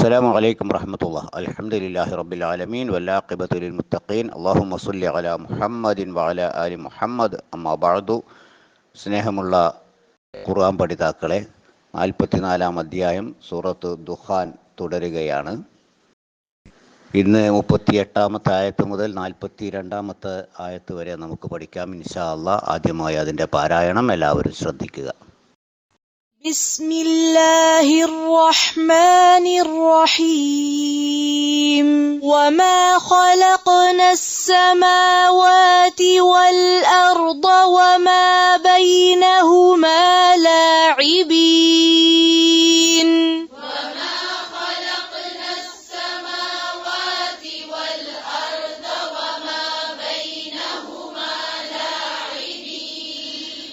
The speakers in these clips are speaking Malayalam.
السلام عليكم ورحمة الله الحمد لله رب العالمين والعاقبة للمتقين اللهم صل على محمد وعلى آل محمد أما بعد സ്നേഹമുള്ള ഖുർആൻ പഠിതാക്കളെ നാൽപ്പത്തിനാലാം അധ്യായം സൂറത്ത് ദുഹാൻ തുടരുകയാണ് ഇന്ന് മുപ്പത്തി എട്ടാമത്തെ ആയത്ത് മുതൽ നാൽപ്പത്തി രണ്ടാമത്തെ ആയത്ത് വരെ നമുക്ക് പഠിക്കാം ഇൻഷാ അള്ളാ ആദ്യമായി അതിൻ്റെ പാരായണം എല്ലാവരും ശ്രദ്ധിക്കുക بسم الله الرحمن الرحيم. وما خلقنا السماوات والأرض وما بينهما لاعبين.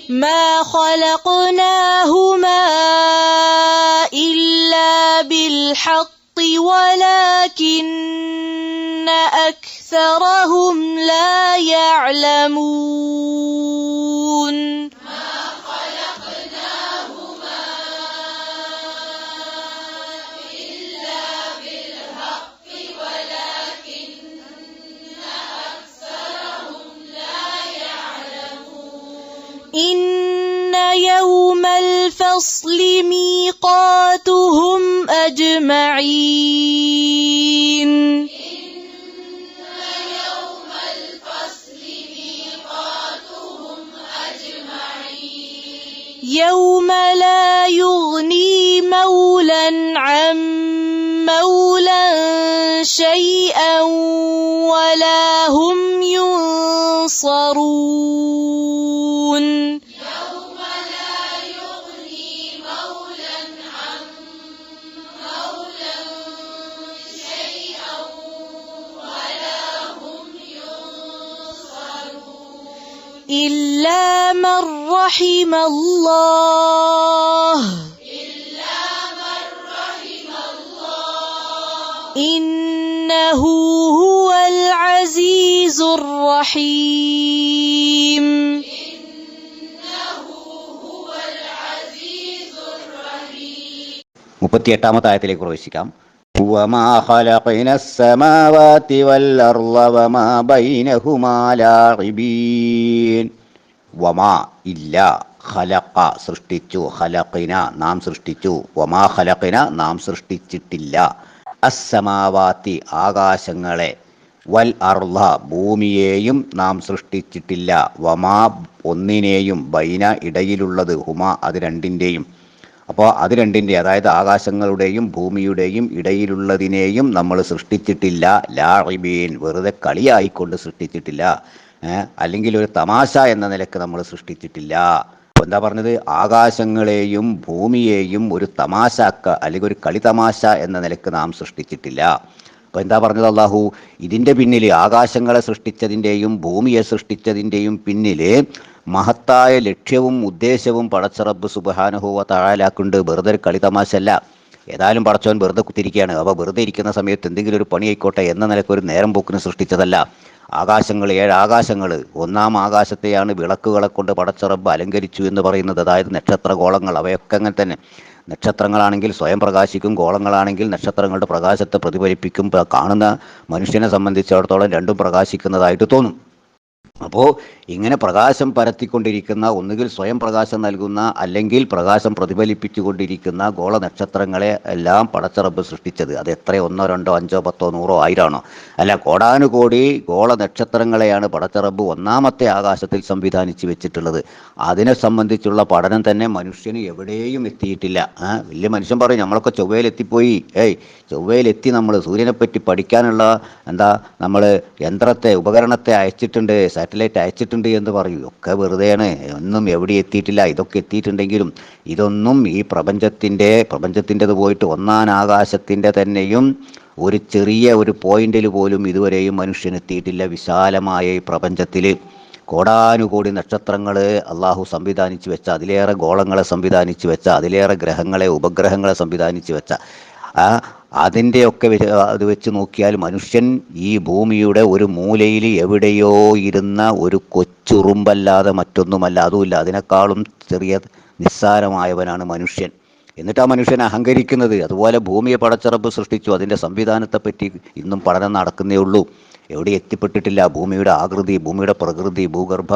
ما خلقناهما بالحق ولكن أكثرهم لا يعلمون. الفصل ميقاتهم أجمعين. من رحم الله إنه هو العزيز الرحيم മുപ്പത്തിയെട്ടാമത്തെ ആയത്തിലേക്ക് പ്രവേശിക്കാം وما خلقنا السماوات والأرض وما بينهما لاعبين വമാ ഇല്ല ഖലഖ സൃഷ്ടിച്ചു ഖലഖിന നാം സൃഷ്ടിച്ചു. വമാ ഖലഖിന നാം സൃഷ്ടിച്ചിട്ടില്ല. അസ്സമാവാത്തി ആകാശങ്ങളെ വൽ അർള ഭൂമിയെയും നാം സൃഷ്ടിച്ചിട്ടില്ല. വമാ ഒന്നിനെയും ബൈന ഇടയിലുള്ളത് ഹുമ അത് രണ്ടിന്റെയും അപ്പോൾ അത് രണ്ടിന്റെ അതായത് ആകാശങ്ങളുടെയും ഭൂമിയുടെയും ഇടയിലുള്ളതിനെയും നമ്മൾ സൃഷ്ടിച്ചിട്ടില്ല. ലാറിബീൻ വെറുതെ കളിയായിക്കൊണ്ട് സൃഷ്ടിച്ചിട്ടില്ല. അല്ലെങ്കിൽ ഒരു തമാശ എന്ന നിലയ്ക്ക് നമ്മൾ സൃഷ്ടിച്ചിട്ടില്ല. എന്താ പറഞ്ഞത്? ആകാശങ്ങളെയും ഭൂമിയെയും ഒരു തമാശക്ക അല്ലെങ്കിൽ ഒരു കളി തമാശ എന്ന നിലയ്ക്ക് നാം സൃഷ്ടിച്ചിട്ടില്ല. അപ്പോൾ എന്താ പറഞ്ഞത് അള്ളാഹു ഇതിന്റെ പിന്നിൽ ആകാശങ്ങളെ സൃഷ്ടിച്ചതിന്റെയും ഭൂമിയെ സൃഷ്ടിച്ചതിന്റെയും പിന്നിൽ മഹത്തായ ലക്ഷ്യവും ഉദ്ദേശവും പടച്ചറബ് സുബഹാനുഭവ താഴാലാക്കുണ്ട് വെറുതെ ഒരു കളി തമാശ അല്ല ഏതായാലും പടച്ചവൻ വെറുതെ കുത്തിരിക്കുകയാണ് അപ്പോൾ വെറുതെ ഇരിക്കുന്ന സമയത്ത് എന്തെങ്കിലും ഒരു പണി ആയിക്കോട്ടെ എന്ന നിലയ്ക്ക് ഒരു നേരം പോക്കിന് സൃഷ്ടിച്ചതല്ല. ആകാശങ്ങൾ ഏഴ് ആകാശങ്ങൾ. ഒന്നാം ആകാശത്തെയാണ് വിളക്കുകളെ കൊണ്ട് പടച്ചറബ് അലങ്കരിച്ചു എന്ന് പറയുന്നത്. അതായത് നക്ഷത്രഗോളങ്ങൾ അവയൊക്കെ അങ്ങനെ തന്നെ. നക്ഷത്രങ്ങളാണെങ്കിൽ സ്വയം പ്രകാശിക്കും ഗോളങ്ങളാണെങ്കിൽ നക്ഷത്രങ്ങളുടെ പ്രകാശത്തെ പ്രതിഫലിപ്പിക്കും. കാണുന്ന മനുഷ്യനെ സംബന്ധിച്ചിടത്തോളം രണ്ടും പ്രകാശിക്കുന്നതായിട്ട് തോന്നും. അപ്പോൾ ഇങ്ങനെ പ്രകാശം പരത്തിക്കൊണ്ടിരിക്കുന്ന ഒന്നുകിൽ സ്വയം പ്രകാശം നൽകുന്ന അല്ലെങ്കിൽ പ്രകാശം പ്രതിഫലിപ്പിച്ചുകൊണ്ടിരിക്കുന്ന ഗോള നക്ഷത്രങ്ങളെ എല്ലാം പടച്ചറബ് സൃഷ്ടിച്ചത്. അത് എത്ര ഒന്നോ രണ്ടോ അഞ്ചോ പത്തോ നൂറോ ആയിരാണോ? അല്ല കോടാനുകോടി ഗോള നക്ഷത്രങ്ങളെയാണ് പടച്ചറബ് ഒന്നാമത്തെ ആകാശത്തിൽ സംവിധാനിച്ച് വെച്ചിട്ടുള്ളത്. അതിനെ സംബന്ധിച്ചുള്ള പഠനം തന്നെ മനുഷ്യന് എവിടെയും എത്തിയിട്ടില്ല. വലിയ മനുഷ്യൻ പറയും നമ്മളൊക്കെ ചൊവ്വയിലെത്തിപ്പോയി. ഏയ് ചൊവ്വയിലെത്തി നമ്മൾ സൂര്യനെപ്പറ്റി പഠിക്കാനുള്ള എന്താ നമ്മൾ യന്ത്രത്തെ ഉപകരണത്തെ അയച്ചിട്ടുണ്ട് സാറ്റലൈറ്റ് അയച്ചിട്ടുണ്ട് എന്ന് പറയും. ഒക്കെ വെറുതെയാണ്. ഒന്നും എവിടെ എത്തിയിട്ടില്ല. ഇതൊക്കെ എത്തിയിട്ടുണ്ടെങ്കിലും ഇതൊന്നും ഈ പ്രപഞ്ചത്തിന്റെ പ്രപഞ്ചത്തിന്റെത് പോയിട്ട് ഒന്നാം ആകാശത്തിന്റെ തന്നെയും ഒരു ചെറിയ ഒരു പോയിന്റിൽ പോലും ഇതുവരെയും മനുഷ്യൻ എത്തിയിട്ടില്ല. വിശാലമായ ഈ പ്രപഞ്ചത്തിൽ കോടാനുകോടി നക്ഷത്രങ്ങൾ അള്ളാഹു സംവിധാനിച്ചു വെച്ച അതിലേറെ ഗോളങ്ങളെ സംവിധാനിച്ചു വെച്ച അതിലേറെ ഗ്രഹങ്ങളെ ഉപഗ്രഹങ്ങളെ സംവിധാനിച്ചു വെച്ച അതിന്റെയൊക്കെ അത് വെച്ച് നോക്കിയാൽ മനുഷ്യൻ ഈ ഭൂമിയുടെ ഒരു മൂലയിൽ എവിടെയോ ഇരുന്ന ഒരു കൊച്ചുറുമ്പല്ലാതെ മറ്റൊന്നുമല്ല അതുമില്ല. അതിനേക്കാളും ചെറിയ നിസ്സാരമായവനാണ് മനുഷ്യൻ. എന്നിട്ട് ആ മനുഷ്യൻ അഹങ്കരിക്കുന്നത് അതുപോലെ ഭൂമിയെ പടച്ചിറപ്പ് സൃഷ്ടിച്ചു. അതിന്റെ സംവിധാനത്തെപ്പറ്റി ഇന്നും പഠനം നടക്കുന്നേ ഉള്ളൂ. എവിടെ എത്തിപ്പെട്ടിട്ടില്ല ഭൂമിയുടെ ആകൃതി ഭൂമിയുടെ പ്രകൃതി ഭൂഗർഭ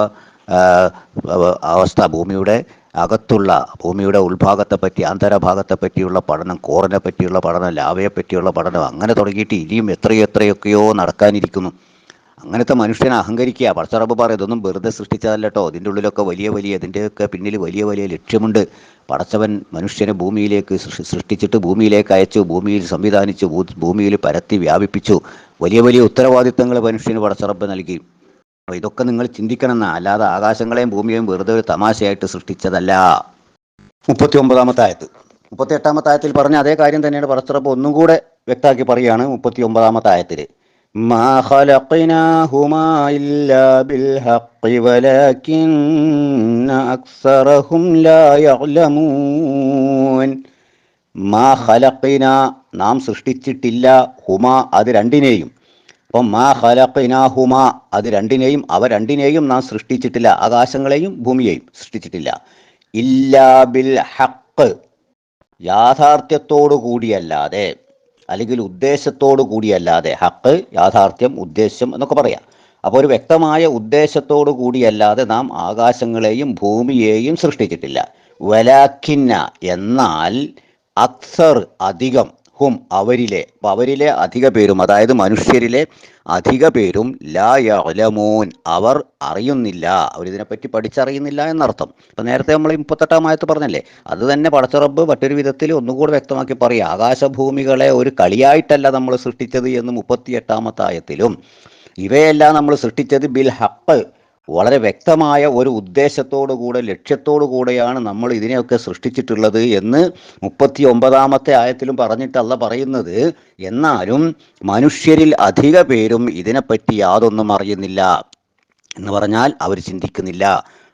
അവസ്ഥ ഭൂമിയുടെ അകത്തുള്ള ഭൂമിയുടെ ഉൾഭാഗത്തെപ്പറ്റി അന്തരഭാഗത്തെപ്പറ്റിയുള്ള പഠനം കോറിനെ പറ്റിയുള്ള പഠനം ലാവയെ പറ്റിയുള്ള പഠനം അങ്ങനെ തുടങ്ങിയിട്ട് ഇനിയും എത്രയോ എത്രയൊക്കെയോ നടക്കാനിരിക്കുന്നു. അങ്ങനത്തെ മനുഷ്യനെ അഹങ്കരിക്കുക. പടച്ചറബ് പറയും ഇതൊന്നും വെറുതെ സൃഷ്ടിച്ചതല്ല ഇതിന്റെ ഉള്ളിലൊക്കെ വലിയ വലിയ ഇതിന്റെയൊക്കെ പിന്നിൽ വലിയ വലിയ ലക്ഷ്യമുണ്ട്. പടച്ചവൻ മനുഷ്യനെ ഭൂമിയിലേക്ക് സൃഷ്ടിച്ചിട്ട് ഭൂമിയിലേക്ക് അയച്ചു ഭൂമിയിൽ സംവിധാനിച്ചു ഭൂമിയിൽ പരത്തി വ്യാപിപ്പിച്ചു. വലിയ വലിയ ഉത്തരവാദിത്തങ്ങൾ മനുഷ്യന് പടച്ചറബ് നൽകി. അപ്പോൾ ഇതൊക്കെ നിങ്ങൾ ചിന്തിക്കണം എന്നാ അല്ലാതെ ആകാശങ്ങളെയും ഭൂമിയെയും വെറുതെ ഒരു തമാശയായിട്ട് സൃഷ്ടിച്ചതല്ല മുപ്പത്തി ഒമ്പതാമത്തെ ആയത്ത് മുപ്പത്തി എട്ടാമത്തെ ആയത്തിൽ പറഞ്ഞ അതേ കാര്യം തന്നെയാണ് പടച്ചിറപ്പ് ഒന്നും കൂടെ വ്യക്തമാക്കി പറയുകയാണ് മുപ്പത്തി ഒമ്പതാമത്തെ ആയത്തിൽ ما خلقناهما إلا بالحق ولكن أكثرهم لا يعلمون മാ ഖലഖിന നാം സൃഷ്ടിച്ചിട്ടില്ല ഹുമ അത് രണ്ടിനെയും അപ്പം മാ ഹലഖിനാഹുമ അത് രണ്ടിനെയും അവ രണ്ടിനെയും നാം സൃഷ്ടിച്ചിട്ടില്ല. ആകാശങ്ങളെയും ഭൂമിയെയും സൃഷ്ടിച്ചിട്ടില്ല. ഇല്ലാ ബിൽ ഹക്ക് യാഥാർത്ഥ്യത്തോടു കൂടിയല്ലാതെ അല്ലെങ്കിൽ ഉദ്ദേശത്തോടു കൂടിയല്ലാതെ ഹക്ക് യാഥാർത്ഥ്യം ഉദ്ദേശം എന്നൊക്കെ പറയാം. അപ്പോൾ ഒരു വ്യക്തമായ ഉദ്ദേശത്തോടു കൂടിയല്ലാതെ നാം ആകാശങ്ങളെയും ഭൂമിയെയും സൃഷ്ടിച്ചിട്ടില്ല. വലാഖിന്ന എന്നാൽ അക്സർ അധികം ഹും അവരിലെ അവരിലെ അധിക പേരും അതായത് മനുഷ്യരിലെ അധിക പേരും ലാ അവർ അറിയുന്നില്ല. അവരിതിനെപ്പറ്റി പഠിച്ചറിയുന്നില്ല എന്നർത്ഥം. ഇപ്പം നേരത്തെ നമ്മൾ മുപ്പത്തെട്ടാം ആയത്ത് പറഞ്ഞല്ലേ? അത് തന്നെ പടച്ചറബ് മറ്റൊരു വിധത്തിൽ ഒന്നുകൂടെ വ്യക്തമാക്കി പറയുക. ആകാശഭൂമികളെ ഒരു കളിയായിട്ടല്ല നമ്മൾ സൃഷ്ടിച്ചത് എന്ന് മുപ്പത്തിയെട്ടാമത്തായത്തിലും ഇവയെല്ലാം നമ്മൾ സൃഷ്ടിച്ചത് ബിൽ ഹക്ക് വളരെ വ്യക്തമായ ഒരു ഉദ്ദേശത്തോടു കൂടെ ലക്ഷ്യത്തോടു കൂടെയാണ് നമ്മൾ ഇതിനെയൊക്കെ സൃഷ്ടിച്ചിട്ടുള്ളത് എന്ന് മുപ്പത്തി ഒമ്പതാമത്തെ ആയത്തിലും പറഞ്ഞിട്ടല്ല പറയുന്നത്. എന്നാലും മനുഷ്യരിൽ അധിക പേരും ഇതിനെപ്പറ്റി യാതൊന്നും അറിയുന്നില്ല എന്ന് പറഞ്ഞാൽ അവർ ചിന്തിക്കുന്നില്ല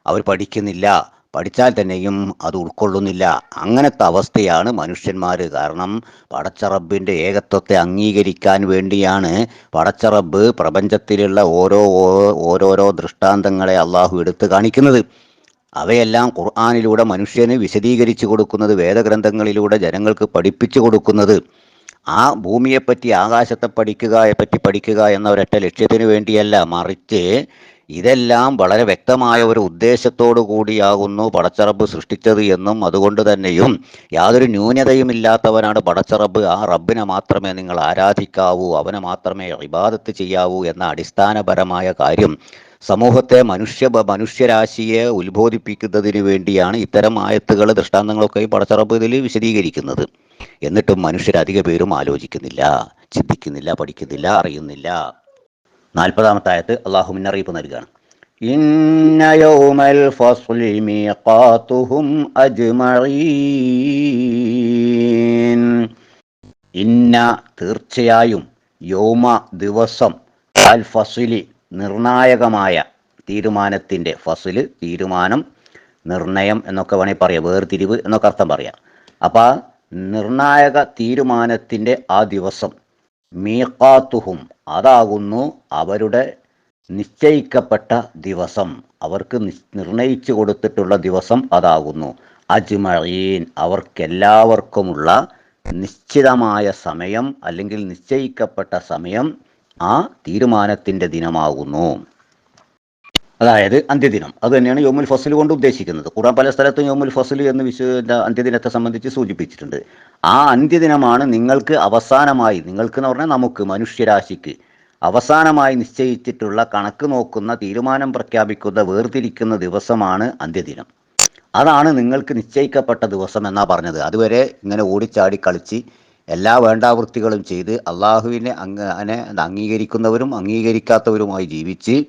അവർ പഠിക്കുന്നില്ല. പഠിച്ചാൽ തന്നെയും അത് ഉൾക്കൊള്ളുന്നില്ല. അങ്ങനത്തെ അവസ്ഥയാണ് മനുഷ്യന്മാർ കാരണം പടച്ചറബിന്റെ ഏകത്വത്തെ അംഗീകരിക്കാൻ വേണ്ടിയാണ് പടച്ചറബ് പ്രപഞ്ചത്തിലുള്ള ഓരോ ഓരോരോ ദൃഷ്ടാന്തങ്ങളെ അള്ളാഹു എടുത്തു കാണിക്കുന്നത്. അവയെല്ലാം ഖുർആാനിലൂടെ മനുഷ്യന് വിശദീകരിച്ചു കൊടുക്കുന്നത് വേദഗ്രന്ഥങ്ങളിലൂടെ ജനങ്ങൾക്ക് പഠിപ്പിച്ചു കൊടുക്കുന്നത്. ആ ഭൂമിയെപ്പറ്റി ആകാശത്തെ പഠിക്കുക പറ്റി പഠിക്കുക എന്ന ഒരൊറ്റ ലക്ഷ്യത്തിന് വേണ്ടിയല്ല മറിച്ച് ഇതെല്ലാം വളരെ വ്യക്തമായ ഒരു ഉദ്ദേശത്തോടു കൂടിയാകുന്നു പടച്ചറബ് സൃഷ്ടിച്ചത് എന്നും അതുകൊണ്ട് തന്നെയും യാതൊരു ന്യൂനതയും ഇല്ലാത്തവനാണ് പടച്ചറബ്. ആ റബ്ബിനെ മാത്രമേ നിങ്ങൾ ആരാധിക്കാവൂ അവനെ മാത്രമേ ഇബാദത്ത് ചെയ്യാവൂ എന്ന അടിസ്ഥാനപരമായ കാര്യം സമൂഹത്തെ മനുഷ്യ മനുഷ്യരാശിയെ ഉത്ബോധിപ്പിക്കുന്നതിന് വേണ്ടിയാണ് ഇത്തരം ആയത്തുകൾ ദൃഷ്ടാന്തങ്ങളൊക്കെ പടച്ചറബ് ഇതിൽ വിശദീകരിക്കുന്നത്. എന്നിട്ടും മനുഷ്യരധിക പേരും ആലോചിക്കുന്നില്ല ചിന്തിക്കുന്നില്ല പഠിക്കുന്നില്ല അറിയുന്നില്ല. നാൽപ്പതാമത്തെ ആയത്ത് അള്ളാഹു മുന്നറിയിപ്പ് നൽകുകയാണ്. ഇന്ന യൗമൽ ഫസ്ലി ഇന്ന തീർച്ചയായും യൗമ ദിവസം അൽ ഫസ്ലി നിർണായകമായ തീരുമാനത്തിന്റെ ഫസ്ല് തീരുമാനം നിർണയം എന്നൊക്കെ വേണമെങ്കിൽ പറയാം. വേർതിരിവ് എന്നൊക്കെ അർത്ഥം പറയാം. അപ്പോൾ നിർണായക തീരുമാനത്തിന്റെ ആ ദിവസം മീഖാത്തുഹും. അതാകുന്നു അവരുടെ നിശ്ചയിക്കപ്പെട്ട ദിവസം. അവർക്ക് നിർണയിച്ചു കൊടുത്തിട്ടുള്ള ദിവസം അതാകുന്നു. അജ്മഴീൻ അവർക്കെല്ലാവർക്കുമുള്ള നിശ്ചിതമായ സമയം അല്ലെങ്കിൽ നിശ്ചയിക്കപ്പെട്ട സമയം ആ തീരുമാനത്തിന്റെ ദിനമാകുന്നു. അതായത് അന്ത്യദിനം. അത് തന്നെയാണ് യോമുൽ ഫസൽ കൊണ്ട് ഉദ്ദേശിക്കുന്നത്. ഖുറാൻ പല സ്ഥലത്തും യോമുൽ ഫസൽ എന്ന് വിശ്വ അന്ത്യദിനത്തെ സംബന്ധിച്ച് സൂചിപ്പിച്ചിട്ടുണ്ട്. ആ അന്ത്യദിനമാണ് നിങ്ങൾക്ക് അവസാനമായി നിങ്ങൾക്ക് എന്ന് പറഞ്ഞാൽ നമുക്ക് മനുഷ്യരാശിക്ക് അവസാനമായി നിശ്ചയിച്ചിട്ടുള്ള കണക്ക് നോക്കുന്ന തീരുമാനം പ്രഖ്യാപിക്കുന്ന വേർതിരിക്കുന്ന ദിവസമാണ് അന്ത്യദിനം. അതാണ് നിങ്ങൾക്ക് നിശ്ചയിക്കപ്പെട്ട ദിവസം എന്നാ പറഞ്ഞത്. അതുവരെ ഇങ്ങനെ ഓടിച്ചാടി കളിച്ച് എല്ലാ വേണ്ടാവൃത്തികളും ചെയ്ത് അള്ളാഹുവിനെ അങ്ങ് അംഗീകരിക്കുന്നവരും അംഗീകരിക്കാത്തവരുമായി ജീവിച്ച്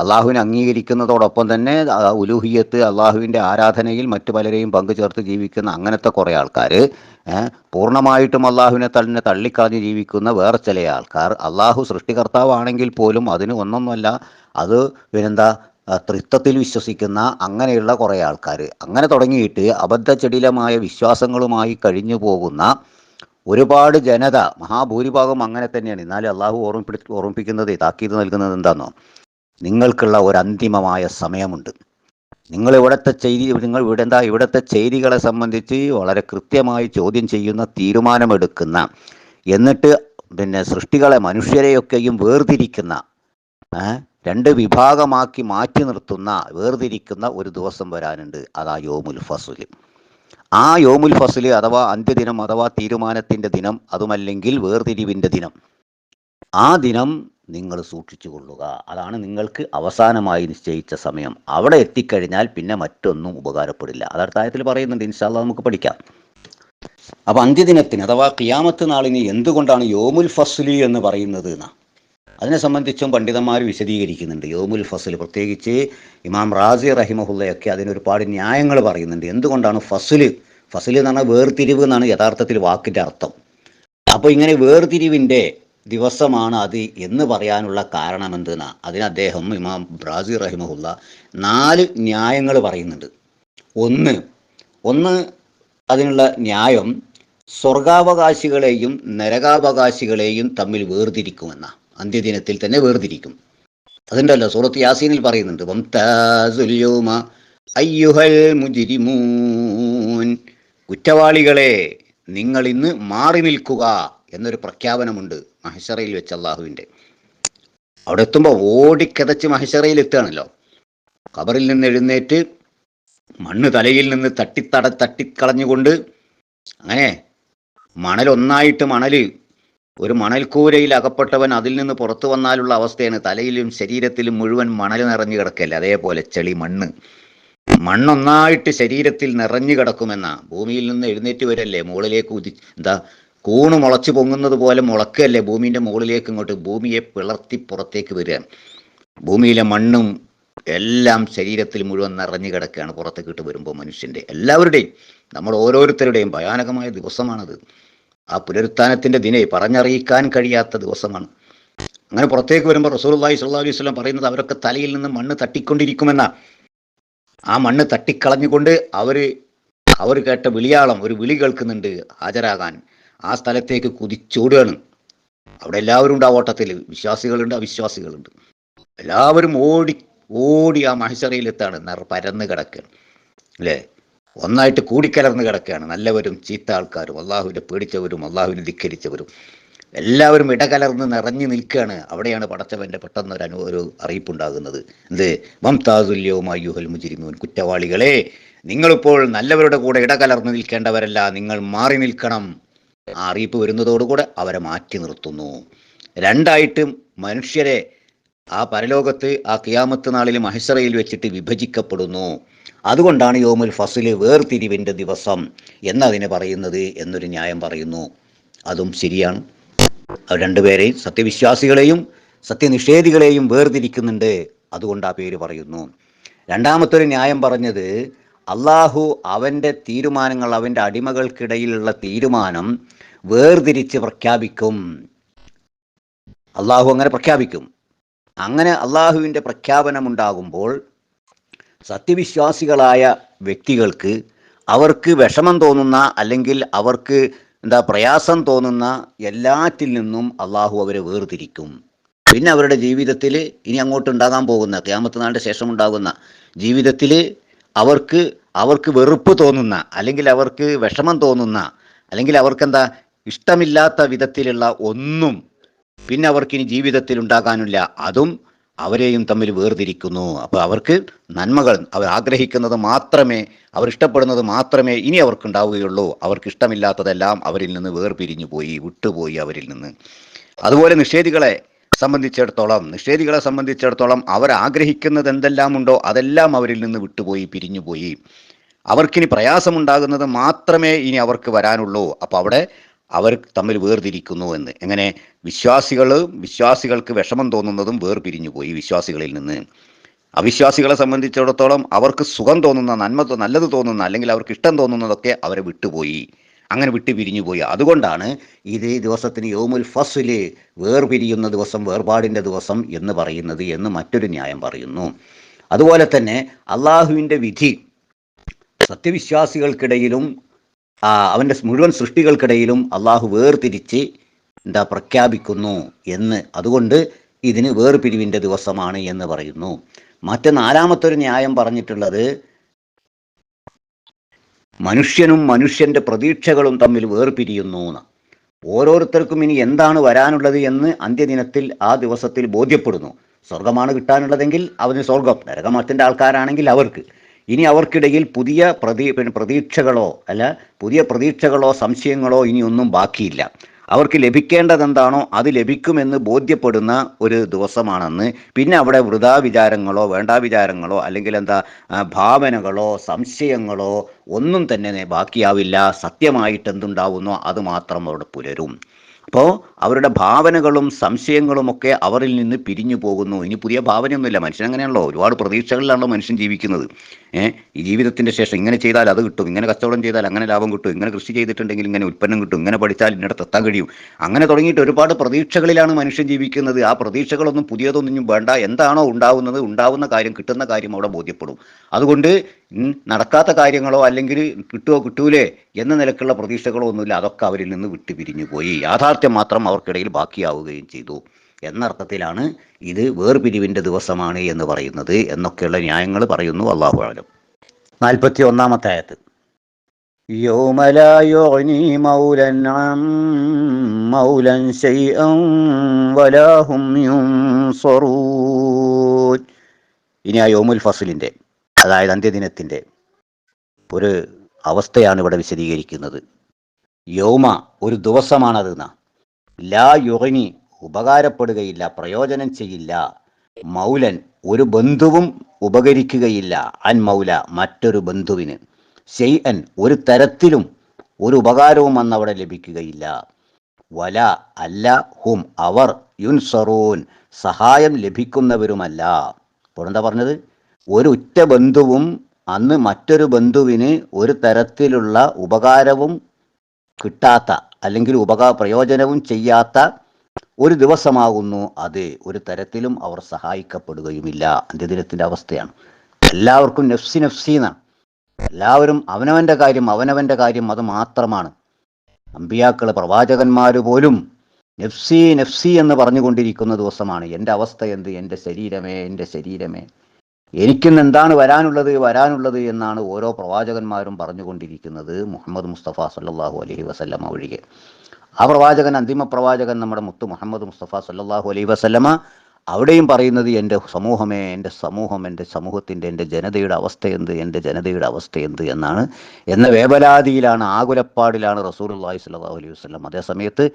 അള്ളാഹുവിനെ അംഗീകരിക്കുന്നതോടൊപ്പം തന്നെ ഉലൂഹിയത്ത് അള്ളാഹുവിന്റെ ആരാധനയിൽ മറ്റു പലരെയും പങ്കു ചേർത്ത് ജീവിക്കുന്ന അങ്ങനത്തെ കുറേ ആൾക്കാർ പൂർണമായിട്ടും അള്ളാഹുവിനെ തന്നെ തള്ളിക്കളഞ്ഞ് ജീവിക്കുന്ന വേറെ ചില ആൾക്കാർ. അള്ളാഹു സൃഷ്ടികർത്താവാണെങ്കിൽ പോലും അതിന് ഒന്നൊന്നുമല്ല അത് പിന്നെന്താ തൃത്വത്തിൽ വിശ്വസിക്കുന്ന അങ്ങനെയുള്ള കുറേ ആൾക്കാർ അങ്ങനെ തുടങ്ങിയിട്ട് അബദ്ധചടിലമായ വിശ്വാസങ്ങളുമായി കഴിഞ്ഞു പോകുന്ന ഒരുപാട് ജനത മഹാഭൂരിഭാഗം അങ്ങനെ തന്നെയാണ്. എന്നാലും അള്ളാഹു ഓർമ്മിപ്പിടി ഓർമ്മിപ്പിക്കുന്നത് താക്കീത് നൽകുന്നത് എന്താണെന്നോ നിങ്ങൾക്കുള്ള ഒരു അന്തിമമായ സമയമുണ്ട്. നിങ്ങൾ ഇവിടുത്തെ ചെയ്തി നിങ്ങൾ ഇവിടെ എന്താ ഇവിടുത്തെ ചെയ്തികളെ സംബന്ധിച്ച് വളരെ കൃത്യമായി ചോദ്യം ചെയ്യുന്ന തീരുമാനമെടുക്കുന്ന എന്നിട്ട് പിന്നെ സൃഷ്ടികളെ മനുഷ്യരെയൊക്കെയും വേർതിരിക്കുന്ന രണ്ട് വിഭാഗമാക്കി മാറ്റി നിർത്തുന്ന വേർതിരിക്കുന്ന ഒരു ദിവസം വരാനുണ്ട്. അതാ യോമുൽ ഫസുൽ ആ യോമുൽ ഫസുൽ അഥവാ അന്ത്യദിനം അഥവാ തീരുമാനത്തിന്റെ ദിനം അതുമല്ലെങ്കിൽ വേർതിരിവിന്റെ ദിനം. ആ ദിനം നിങ്ങൾ സൂക്ഷിച്ചു കൊള്ളുക അതാണ് നിങ്ങൾക്ക് അവസാനമായി നിശ്ചയിച്ച സമയം. അവിടെ എത്തിക്കഴിഞ്ഞാൽ പിന്നെ മറ്റൊന്നും ഉപകാരപ്പെടില്ല. അത് അടുത്തായത്തിൽ പറയുന്നുണ്ട്. ഇൻഷാല്ല നമുക്ക് പഠിക്കാം. അപ്പൊ അന്ത്യദിനത്തിന് അഥവാ കിയാമത്ത് നാളിന് എന്തുകൊണ്ടാണ് യോമുൽ ഫസ്ലി എന്ന് പറയുന്നത് എന്നാ അതിനെ സംബന്ധിച്ചും പണ്ഡിതന്മാർ വിശദീകരിക്കുന്നുണ്ട്. യോമുൽ ഫസൽ പ്രത്യേകിച്ച് ഇമാം റാസി റഹിമഹുല്ലയൊക്കെ അതിനൊരുപാട് ന്യായങ്ങൾ പറയുന്നുണ്ട്. എന്തുകൊണ്ടാണ് ഫസൽ? ഫസൽ എന്ന് പറഞ്ഞാൽ വേർതിരിവ് എന്നാണ് യഥാർത്ഥത്തിൽ വാക്കിന്റെ അർത്ഥം. അപ്പോൾ ഇങ്ങനെ വേർതിരിവിന്റെ ദിവസമാണ് അത് എന്ന് പറയാനുള്ള കാരണം എന്തെന്നാ അതിന് അദ്ദേഹം ഇമാം ബ്രാസി റഹിമഹുല്ല നാല് ന്യായങ്ങൾ പറയുന്നുണ്ട്. ഒന്ന് ഒന്ന് അതിനുള്ള ന്യായം സ്വർഗാവകാശികളെയും നരകാവകാശികളെയും തമ്മിൽ വേർതിരിക്കുമെന്ന. അന്ത്യദിനത്തിൽ തന്നെ വേർതിരിക്കും. അതുണ്ടല്ലോ സൂറത്ത് യാസീനിൽ പറയുന്നുണ്ട് അയ്യുഹൽ കുറ്റവാളികളെ നിങ്ങൾ ഇന്ന് മാറി നിൽക്കുക എന്നൊരു പ്രഖ്യാപനമുണ്ട്. മഹഷറയിൽ വെച്ച് അള്ളാഹുവിന്റെ അവിടെ എത്തുമ്പോൾ ഓടിക്കതച്ച് മഹിഷറയിൽ എത്തുകയാണല്ലോ. ഖബറിൽ നിന്ന് എഴുന്നേറ്റ് മണ്ണ് തലയിൽ നിന്ന് തട്ടിത്തട തട്ടിക്കളഞ്ഞുകൊണ്ട് അങ്ങനെ മണൽ ഒന്നായിട്ട് മണൽ ഒരു മണൽക്കൂരയിൽ അകപ്പെട്ടവൻ അതിൽ നിന്ന് പുറത്തു വന്നാലുള്ള അവസ്ഥയാണ് തലയിലും ശരീരത്തിലും മുഴുവൻ മണൽ നിറഞ്ഞു കിടക്കല്ലേ. അതേപോലെ ചെളി മണ്ണ്. മണ്ണൊന്നായിട്ട് ശരീരത്തിൽ നിറഞ്ഞു കിടക്കുമെന്ന. ഭൂമിയിൽ നിന്ന് എഴുന്നേറ്റ് വരല്ലേ. മുകളിലേക്ക് ഉതി എന്താ കൂണ് മുളച്ചു പൊങ്ങുന്നത് പോലെ മുളക്കല്ലേ ഭൂമിന്റെ മുകളിലേക്ക് ഇങ്ങോട്ട് ഭൂമിയെ പിളർത്തി പുറത്തേക്ക് വരിക. ഭൂമിയിലെ മണ്ണും എല്ലാം ശരീരത്തിൽ മുഴുവൻ നിറഞ്ഞു കിടക്കുകയാണ് പുറത്തേക്ക് ഇട്ട് വരുമ്പോൾ മനുഷ്യന്റെ എല്ലാവരുടെയും നമ്മൾ ഓരോരുത്തരുടെയും ഭയാനകമായ ദിവസമാണത്. ആ പുനരുത്ഥാനത്തിന്റെ ദിനെ പറഞ്ഞറിയിക്കാൻ കഴിയാത്ത ദിവസമാണ്. അങ്ങനെ പുറത്തേക്ക് വരുമ്പോൾ റസൂലുള്ളാഹി സ്വല്ലാ അലൈഹി സ്വലം പറയുന്നത് അവരൊക്കെ തലയിൽ നിന്ന് മണ്ണ് തട്ടിക്കൊണ്ടിരിക്കുമെന്ന. ആ മണ്ണ് തട്ടിക്കളഞ്ഞുകൊണ്ട് അവർ അവർ കേട്ട വിളിയാളം ഒരു വിളി കേൾക്കുന്നുണ്ട് ഹാജരാകാൻ. ആ സ്ഥലത്തേക്ക് കുതിച്ചോടുകയാണ്. അവിടെ എല്ലാവരും ഉണ്ട് ആ ഓട്ടത്തിൽ. വിശ്വാസികളുണ്ട് അവിശ്വാസികളുണ്ട്. എല്ലാവരും ഓടി ഓടി ആ മഹശറയിലെത്താണ് നിറ പരന്ന് കിടക്കുകയാണ്. അല്ലേ? ഒന്നായിട്ട് കൂടിക്കലർന്ന് കിടക്കുകയാണ്. നല്ലവരും ചീത്ത ആൾക്കാരും അള്ളാഹുവിനെ പേടിച്ചവരും അള്ളാഹുവിനെ ധിക്കരിച്ചവരും. എല്ലാവരും ഇടകലർന്ന് നിറഞ്ഞു നിൽക്കുകയാണ്. അവിടെയാണ് പടച്ചവന്റെ പെട്ടെന്ന് ഒരു അനു ഒരു അറിയിപ്പുണ്ടാകുന്നത്. എന്ത്? മംതാസുല്യവുമായുഹൽ മുജിരിമോൻ. കുറ്റവാളികളെ നിങ്ങളിപ്പോൾ നല്ലവരുടെ കൂടെ ഇടകലർന്ന് നിൽക്കേണ്ടവരല്ല. നിങ്ങൾ മാറി നിൽക്കണം. അറിയിപ്പ് വരുന്നതോടുകൂടെ അവരെ മാറ്റി നിർത്തുന്നു. രണ്ടായിട്ടും മനുഷ്യരെ ആ പരലോകത്ത് ആ കിയാമത്ത് നാളിൽ മഹിസറയിൽ വെച്ചിട്ട് വിഭജിക്കപ്പെടുന്നു. അതുകൊണ്ടാണ് യോമുൽ ഫസിൽ വേർതിരിവിന്റെ ദിവസം എന്നതിന് പറയുന്നത് എന്നൊരു ന്യായം പറയുന്നു. അതും ശരിയാണ്. രണ്ടുപേരെയും സത്യവിശ്വാസികളെയും സത്യനിഷേധികളെയും വേർതിരിക്കുന്നുണ്ട്. അതുകൊണ്ട് ആ പേര് പറയുന്നു. രണ്ടാമത്തൊരു ന്യായം പറഞ്ഞത് അള്ളാഹു അവന്റെ തീരുമാനങ്ങൾ അവന്റെ അടിമകൾക്കിടയിലുള്ള തീരുമാനം വേർതിരിച്ച് പ്രഖ്യാപിക്കും. അള്ളാഹു അങ്ങനെ പ്രഖ്യാപിക്കും. അങ്ങനെ അള്ളാഹുവിന്റെ പ്രഖ്യാപനമുണ്ടാകുമ്പോൾ സത്യവിശ്വാസികളായ വ്യക്തികൾക്ക് അവർക്ക് വിഷമം തോന്നുന്ന അല്ലെങ്കിൽ അവർക്ക് എന്താ പ്രയാസം തോന്നുന്ന എല്ലാറ്റിൽ നിന്നും അള്ളാഹു അവരെ വേർതിരിക്കും. പിന്നെ അവരുടെ ജീവിതത്തിൽ ഇനി അങ്ങോട്ട് ഉണ്ടാകാൻ പോകുന്ന ക്യാമത്ത് നാളിന്റെ ശേഷം ഉണ്ടാകുന്ന ജീവിതത്തിൽ അവർക്ക് അവർക്ക് വെറുപ്പ് തോന്നുന്ന അല്ലെങ്കിൽ അവർക്ക് വിഷമം തോന്നുന്ന അല്ലെങ്കിൽ അവർക്കെന്താ ഇഷ്ടമില്ലാത്ത വിധത്തിലുള്ള ഒന്നും പിന്നെ അവർക്കിനി ജീവിതത്തിൽ ഉണ്ടാകാനില്ല. അതും അവരെയും തമ്മിൽ വേർതിരിക്കുന്നു. അപ്പോൾ അവർക്ക് നന്മകൾ അവർ ആഗ്രഹിക്കുന്നത് മാത്രമേ അവർ ഇഷ്ടപ്പെടുന്നത് മാത്രമേ ഇനി അവർക്കുണ്ടാവുകയുള്ളൂ. അവർക്ക് ഇഷ്ടമില്ലാത്തതെല്ലാം അവരിൽ നിന്ന് വേർപിരിഞ്ഞു പോയി വിട്ടുപോയി അവരിൽ നിന്ന്. അതുപോലെ നിഷേധികളെ സംബന്ധിച്ചിടത്തോളം നിഷേധികളെ സംബന്ധിച്ചിടത്തോളം അവർ ആഗ്രഹിക്കുന്നത് എന്തെല്ലാം ഉണ്ടോ അതെല്ലാം അവരിൽ നിന്ന് വിട്ടുപോയി പിരിഞ്ഞുപോയി അവർക്കിനി പ്രയാസമുണ്ടാകുന്നത് മാത്രമേ ഇനി അവർക്ക് വരാനുള്ളൂ. അപ്പോൾ അവിടെ അവർ തമ്മിൽ വേർതിരിക്കുന്നു എന്ന്. എങ്ങനെ? വിശ്വാസികൾ വിശ്വാസികൾക്ക് വിഷമം തോന്നുന്നതും വേർപിരിഞ്ഞു പോയി വിശ്വാസികളിൽ നിന്ന്. അവിശ്വാസികളെ സംബന്ധിച്ചിടത്തോളം അവർക്ക് സുഖം തോന്നുന്ന നന്മ നല്ലത് തോന്നുന്ന അല്ലെങ്കിൽ അവർക്ക് ഇഷ്ടം തോന്നുന്നതൊക്കെ അവരെ വിട്ടുപോയി. അങ്ങനെ വിട്ടു പിരിഞ്ഞു പോയി അതുകൊണ്ടാണ് ഇത് ദിവസത്തിന് യോമുൽ ഫസ്ല് വേർപിരിയുന്ന ദിവസം വേർപാടിന്റെ ദിവസം എന്ന് പറയുന്നത് എന്ന് മറ്റൊരു ന്യായം പറയുന്നു. അതുപോലെ തന്നെ അള്ളാഹുവിന്റെ വിധി സത്യവിശ്വാസികൾക്കിടയിലും ആ, അവന്റെ മുഴുവൻ സൃഷ്ടികൾക്കിടയിലും അള്ളാഹു വേർതിരിച്ച് എന്താ പ്രഖ്യാപിക്കുന്നു എന്ന്. അതുകൊണ്ട് ഇതിന് വേർപിരിവിന്റെ ദിവസമാണ് എന്ന് പറയുന്നു. മറ്റ് നാലാമത്തൊരു ന്യായം പറഞ്ഞിട്ടുള്ളത് മനുഷ്യനും മനുഷ്യന്റെ പ്രതീക്ഷകളും തമ്മിൽ വേർപിരിയുന്നു എന്ന് ഓരോരുത്തർക്കും ഇനി എന്താണ് വരാനുള്ളത് എന്ന് അന്ത്യദിനത്തിൽ ആ ദിവസത്തിൽ ബോധ്യപ്പെടുന്നു. സ്വർഗമാണ് കിട്ടാനുള്ളതെങ്കിൽ അവന് സ്വർഗം നരകമത്തിന്റെ ആൾക്കാരാണെങ്കിൽ അവർക്ക്. ഇനി അവർക്കിടയിൽ പുതിയ പ്രതീ പ്രതീക്ഷകളോ അല്ല പുതിയ പ്രതീക്ഷകളോ സംശയങ്ങളോ ഇനിയൊന്നും ബാക്കിയില്ല. അവർക്ക് ലഭിക്കേണ്ടത് എന്താണോ അത് ലഭിക്കുമെന്ന് ബോധ്യപ്പെടുന്ന ഒരു ദിവസമാണെന്ന്. പിന്നെ അവിടെ വൃതാ വിചാരങ്ങളോ വേണ്ടാ വിചാരങ്ങളോ അല്ലെങ്കിൽ എന്താ ഭാവനകളോ സംശയങ്ങളോ ഒന്നും തന്നെ ബാക്കിയാവില്ല. സത്യമായിട്ട് എന്തുണ്ടാവുന്നോ അത് മാത്രം അവിടെ പുലരും. അപ്പോൾ അവരുടെ ഭാവനകളും സംശയങ്ങളും ഒക്കെ അവരിൽ നിന്ന് പിരിഞ്ഞു പോകുന്നു. ഇനി പുതിയ ഭാവനയൊന്നുമില്ല. മനുഷ്യൻ അങ്ങനെയാണല്ലോ ഒരുപാട് പ്രതീക്ഷകളിലാണല്ലോ മനുഷ്യൻ ജീവിക്കുന്നത്. ഈ ജീവിതത്തിന്റെ ശേഷം ഇങ്ങനെ ചെയ്താൽ അത് കിട്ടും. ഇങ്ങനെ കച്ചവടം ചെയ്താൽ അങ്ങനെ ലാഭം കിട്ടും. ഇങ്ങനെ കൃഷി ചെയ്തിട്ടുണ്ടെങ്കിൽ ഇങ്ങനെ ഉൽപ്പന്നം കിട്ടും. ഇങ്ങനെ പഠിച്ചാൽ ഇന്നിടത്ത് എത്താൻ കഴിയും. അങ്ങനെ തുടങ്ങിയിട്ട് ഒരുപാട് പ്രതീക്ഷകളിലാണ് മനുഷ്യൻ ജീവിക്കുന്നത്. ആ പ്രതീക്ഷകളൊന്നും പുതിയതൊന്നും വേണ്ട. എന്താണോ ഉണ്ടാവുന്നത് ഉണ്ടാവുന്ന കാര്യം കിട്ടുന്ന കാര്യം അവിടെ ബോധ്യപ്പെടും. അതുകൊണ്ട് നടക്കാത്ത കാര്യങ്ങളോ അല്ലെങ്കിൽ കിട്ടുമോ കിട്ടൂലേ എന്ന നിലക്കുള്ള പ്രതീക്ഷകളോ ഒന്നുമില്ല. അതൊക്കെ അവരിൽ നിന്ന് വിട്ടുപിരിഞ്ഞു പോയി. യാഥാർത്ഥ്യം മാത്രം അവർക്കിടയിൽ ബാക്കിയാവുകയും ചെയ്തു എന്നർത്ഥത്തിലാണ് ഇത് വേർപിരിവിൻ്റെ ദിവസമാണ് എന്ന് പറയുന്നത് എന്നൊക്കെയുള്ള ന്യായങ്ങൾ പറയുന്നു അള്ളാഹു ആലം നാൽപ്പത്തി ഒന്നാമത്തെ ആയത്ത് يوم لا يغني مولا عن مولا شيئا ولا هم ينصرون ഇനി ആ യോമുൽ ഫസലിൻ്റെ അതായത് അന്ത്യദിനത്തിൻ്റെ ഒരു അവസ്ഥയാണ് ഇവിടെ വിശദീകരിക്കുന്നത് യോമ ഒരു ദിവസമാണത് എന്നാ ലാ യുറിനി ഉപകാരപ്പെടുകയില്ല പ്രയോജനം ചെയ്യില്ല. മൗലൻ ഒരു ബന്ധുവും ഉപകരിക്കുകയില്ല അൻ മൗല മറ്റൊരു ബന്ധുവിന്. ഷെയ്അൻ ഒരു തരത്തിലും ഒരു ഉപകാരവും അന്നവിടെ ലഭിക്കുകയില്ല. വല അല്ല ഹും അവർ യുൻസറൂൻ സഹായം ലഭിക്കുന്നവരുമല്ല. അപ്പോൾ എന്താ പറഞ്ഞത്? ഒരു ഉറ്റ ബന്ധുവും അന്ന് മറ്റൊരു ബന്ധുവിന് ഒരു തരത്തിലുള്ള ഉപകാരവും കിട്ടാത്ത അല്ലെങ്കിൽ ഉപക പ്രയോജനവും ചെയ്യാത്ത ഒരു ദിവസമാകുന്നു അത്. ഒരു തരത്തിലും അവർ സഹായിക്കപ്പെടുകയുമില്ല. അന്ത്യദിനത്തിന്റെ അവസ്ഥയാണ്. എല്ലാവർക്കും നഫ്സി നഫ്സി എന്നാണ്. എല്ലാവരും അവനവന്റെ കാര്യം അവനവന്റെ കാര്യം അത് മാത്രമാണ്. അമ്പിയാക്കൾ പ്രവാചകന്മാർ പോലും നഫ്സി നഫ്സി എന്ന് പറഞ്ഞുകൊണ്ടിരിക്കുന്ന ദിവസമാണ്. എന്റെ അവസ്ഥ എന്ത്? എന്റെ ശരീരമേ എന്റെ ശരീരമേ. എനിക്കിന്ന് എന്താണ് വരാനുള്ളത് വരാനുള്ളത് എന്നാണ് ഓരോ പ്രവാചകന്മാരും പറഞ്ഞുകൊണ്ടിരിക്കുന്നത് മുഹമ്മദ് മുസ്തഫ സല്ലാഹു അലഹി വസല്ലമ ഒഴികെ. ആ പ്രവാചകൻ അന്തിമ പ്രവാചകൻ നമ്മുടെ മുത്ത് മുഹമ്മദ് മുസ്തഫ സല്ലാഹു അലൈഹി വസല്ലമ അവിടെയും പറയുന്നത് എന്റെ സമൂഹമേ എന്റെ സമൂഹം എന്റെ സമൂഹത്തിന്റെ എന്റെ ജനതയുടെ അവസ്ഥ എന്ത് എന്റെ ജനതയുടെ അവസ്ഥ എന്ത് എന്നാണ് എന്ന വേവലാതിയിലാണ് ആകുലപ്പാടിലാണ് റസൂലുള്ളാഹി സ്വല്ലാഹു അലൈഹി വസ്ലം അതേസമയത്ത്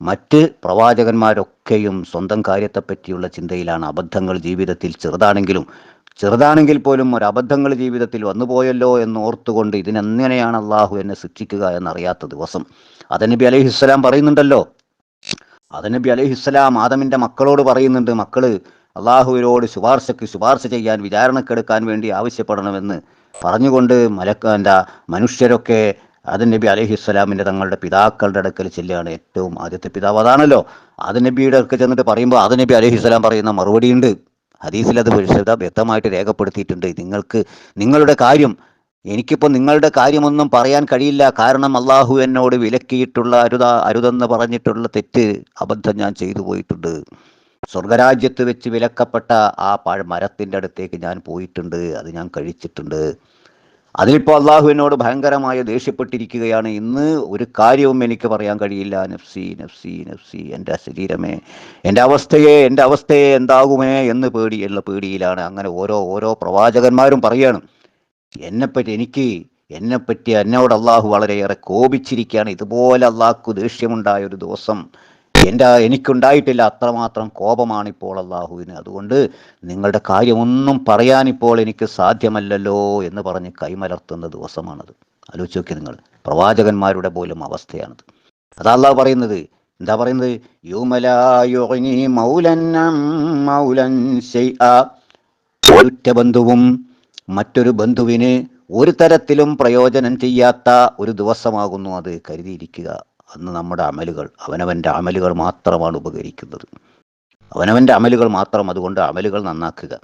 മറ്റ് പ്രവാചകന്മാരൊക്കെയും സ്വന്തം കാര്യത്തെപ്പറ്റിയുള്ള ചിന്തയിലാണ് അബദ്ധങ്ങൾ ജീവിതത്തിൽ ചെറുതാണെങ്കിലും ചെറുതാണെങ്കിൽ പോലും ഒരു അബദ്ധങ്ങൾ ജീവിതത്തിൽ വന്നുപോയല്ലോ എന്ന് ഓർത്തുകൊണ്ട് ഇതിനെങ്ങനെയാണ് അള്ളാഹു എന്നെ ശിക്ഷിക്കുക എന്നറിയാത്ത ദിവസം. അതനബി അലൈഹിസ്സലാം പറയുന്നുണ്ടല്ലോ. അതനബി അലൈഹിസ്സലാം ആദമിന്റെ മക്കളോട് പറയുന്നുണ്ട് മക്കൾ അള്ളാഹുവിനോട് ശുപാർശക്ക് ശുപാർശ ചെയ്യാൻ വിചാരണക്കെടുക്കാൻ വേണ്ടി ആവശ്യപ്പെടണമെന്ന് പറഞ്ഞുകൊണ്ട് മലക്ക എന്താ മനുഷ്യരൊക്കെ നബി അലൈഹിസ്സലാമിന്റെ തങ്ങളുടെ പിതാക്കളുടെ അടുക്കൽ ചെല്ലുകയാണ് ഏറ്റവും ആദ്യത്തെ പിതാവ്. അതാണല്ലോ. നബിയുടെ അടുക്കൽ ചെന്നിട്ട് പറയുമ്പോൾ നബി അലൈഹിസ്സലാം പറയുന്ന മറുപടിയുണ്ട്. ഹദീസിൽ അത് വിശദ വ്യക്തമായിട്ട് രേഖപ്പെടുത്തിയിട്ടുണ്ട്. നിങ്ങൾക്ക് നിങ്ങളുടെ കാര്യം എനിക്കിപ്പോൾ നിങ്ങളുടെ കാര്യമൊന്നും പറയാൻ കഴിയില്ല. കാരണം അള്ളാഹു എന്നോട് വിലക്കിയിട്ടുള്ള അരുത അരുതെന്ന് പറഞ്ഞിട്ടുള്ള തെറ്റ് അബദ്ധം ഞാൻ ചെയ്തു പോയിട്ടുണ്ട്. സ്വർഗരാജ്യത്ത് വെച്ച് വിലക്കപ്പെട്ട ആ പഴ മരത്തിന്റെ അടുത്തേക്ക് ഞാൻ പോയിട്ടുണ്ട്. അത് ഞാൻ കഴിച്ചിട്ടുണ്ട്. അതിലിപ്പോൾ അള്ളാഹുവിനോട് ഭയങ്കരമായ ദേഷ്യപ്പെട്ടിരിക്കുകയാണ്. ഇന്ന് ഒരു കാര്യവും എനിക്ക് പറയാൻ കഴിയില്ല. നഫ്സി നഫ്സി നഫ്സി എന്റെ ശരീരമേ എന്റെ അവസ്ഥയെ എന്റെ അവസ്ഥയെ എന്താകുമേ എന്ന് പേടിയുള്ള പേടിയിലാണ്. അങ്ങനെ ഓരോ ഓരോ പ്രവാചകന്മാരും പറയാണ്. എന്നെപ്പറ്റി എനിക്ക് എന്നെപ്പറ്റി എന്നോട് അള്ളാഹു വളരെയേറെ കോപിച്ചിരിക്കുകയാണ്. ഇതുപോലെ അള്ളാഹ്ക്കു ദേഷ്യമുണ്ടായ ഒരു ദിവസം എന്റെ എനിക്കുണ്ടായിട്ടില്ല. അത്രമാത്രം കോപമാണിപ്പോൾ അള്ളാഹുവിന്. അതുകൊണ്ട് നിങ്ങളുടെ കാര്യമൊന്നും പറയാനിപ്പോൾ എനിക്ക് സാധ്യമല്ലല്ലോ എന്ന് പറഞ്ഞ് കൈമലർത്തുന്ന ദിവസമാണത് ആലോചിച്ച് നോക്കി നിങ്ങൾ. പ്രവാചകന്മാരുടെ പോലും അവസ്ഥയാണത്. അതാ അള്ളാഹ് പറയുന്നത്. എന്താ പറയുന്നത്? യുമലായുനി മൗലൻ ഒറ്റ ബന്ധുവും മറ്റൊരു ബന്ധുവിന് ഒരു തരത്തിലും പ്രയോജനം ചെയ്യാത്ത ഒരു ദിവസമാകുന്നു അത്. കരുതിയിരിക്കുക. അന്ന് നമ്മുടെ അമലുകൾ അവനവന്റെ അമലുകൾ മാത്രമാണ് ഉപകരിക്കുന്നത്. അവനവന്റെ അമലുകൾ മാത്രം അതുകൊണ്ട് അമലുകൾ നന്നാക്കുക.